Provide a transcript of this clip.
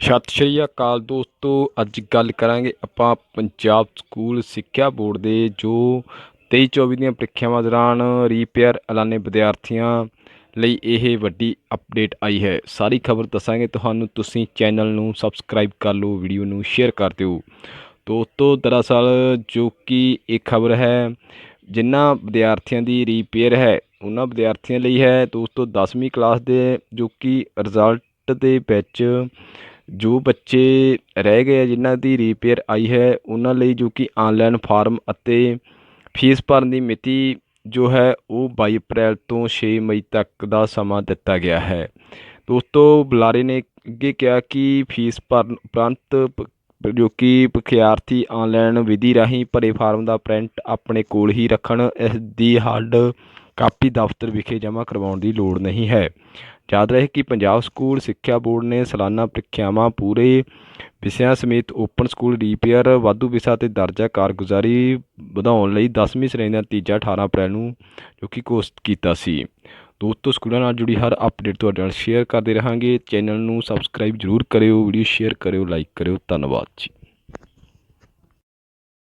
ਸਤਿ ਸ਼੍ਰੀ ਅਕਾਲ ਦੋਸਤੋ, ਅੱਜ ਗੱਲ ਕਰਾਂਗੇ ਆਪਾਂ ਪੰਜਾਬ ਸਕੂਲ ਸਿੱਖਿਆ ਬੋਰਡ ਦੇ ਜੋ 23 24 ਦੀਆਂ ਪ੍ਰੀਖਿਆਵਾਂ ਦੌਰਾਨ ਰੀਪੇਅਰ ਐਲਾਨੇ ਵਿਦਿਆਰਥੀਆਂ ਲਈ ਇਹ ਵੱਡੀ ਅਪਡੇਟ ਆਈ ਹੈ। ਸਾਰੀ ਖਬਰ ਦੱਸਾਂਗੇ, ਤੁਹਾਨੂੰ ਤੁਸੀਂ ਚੈਨਲ ਨੂੰ ਸਬਸਕ੍ਰਾਈਬ ਕਰ ਲਓ ਵੀਡੀਓ ਨੂੰ ਸ਼ੇਅਰ ਕਰ ਦਿਓ। ਦੋਸਤੋ, ਦਰਅਸਲ ਜੋ ਕਿ ਇਹ ਖਬਰ ਹੈ ਜਿਨ੍ਹਾਂ ਵਿਦਿਆਰਥੀਆਂ ਦੀ ਰੀਪੇਅਰ ਹੈ, ਉਹਨਾਂ ਵਿਦਿਆਰਥੀਆਂ ਲਈ ਹੈ। ਦੋਸਤੋ 10ਵੀਂ ਕਲਾਸ ਦੇ ਜੋ ਕਿ ਰਿਜ਼ਲਟ ਦੇ ਵਿੱਚ ਜੋ ਬੱਚੇ ਰਹਿ ਗਏ ਜਿਨ੍ਹਾਂ ਦੀ ਰੀਪੇਅਰ ਆਈ ਹੈ, ਉਹਨਾਂ ਲਈ ਜੋ ਕਿ ਆਨਲਾਈਨ ਫਾਰਮ ਅਤੇ ਫੀਸ ਭਰਨ ਦੀ ਮਿਤੀ ਜੋ ਹੈ, ਉਹ 22 ਅਪ੍ਰੈਲ ਤੋਂ 6 ਮਈ ਤੱਕ ਦਾ ਸਮਾਂ ਦਿੱਤਾ ਗਿਆ ਹੈ। ਦੋਸਤੋ, ਬੁਲਾਰੇ ਨੇ ਅੱਗੇ ਕਿਹਾ ਕਿ ਫੀਸ ਭਰਨ ਉਪਰੰਤ ਪ- ਜੋ ਕਿ ਵਿਦਿਆਰਥੀ ਆਨਲਾਈਨ ਵਿਧੀ ਰਾਹੀਂ ਭਰੇ ਫਾਰਮ ਦਾ ਪ੍ਰਿੰਟ ਆਪਣੇ ਕੋਲ ਹੀ ਰੱਖਣ, ਇਸ ਦੀ ਹਾਰਡ ਕਾਪੀ ਦਫ਼ਤਰ ਵਿਖੇ ਜਮ੍ਹਾਂ ਕਰਵਾਉਣ ਦੀ ਲੋੜ ਨਹੀਂ ਹੈ। ਯਾਦ ਰਹੇ ਕਿ ਪੰਜਾਬ ਸਕੂਲ ਸਿੱਖਿਆ ਬੋਰਡ ਨੇ ਸਾਲਾਨਾ ਪ੍ਰੀਖਿਆਵਾਂ ਪੂਰੇ ਵਿਸ਼ਿਆਂ ਸਮੇਤ ਓਪਨ ਸਕੂਲ ਰੀਪੇਅਰ, ਵਾਧੂ ਵਿਸ਼ਾ ਤੇ ਦਰਜਾ ਕਾਰਗੁਜ਼ਾਰੀ ਵਧਾਉਣ ਲਈ 10ਵੀਂ ਸ਼੍ਰੇਣੀ ਦਾ ਨਤੀਜਾ 18 ਅਪ੍ਰੈਲ ਨੂੰ ਜੋ ਕਿ ਘੋਸ਼ਿਤ ਕੀਤਾ ਸੀ। ਦੋਸਤੋ, ਸਕੂਲਾਂ ਨਾਲ ਜੁੜੀ ਹਰ ਅਪਡੇਟ ਤੁਹਾਡੇ ਨਾਲ ਸ਼ੇਅਰ ਕਰਦੇ ਰਹਾਂਗੇ। ਚੈਨਲ ਨੂੰ ਸਬਸਕ੍ਰਾਈਬ ਜਰੂਰ ਕਰਿਓ, ਵੀਡੀਓ ਸ਼ੇਅਰ ਕਰਿਓ, ਲਾਈਕ ਕਰਿਓ। ਧੰਨਵਾਦ ਜੀ।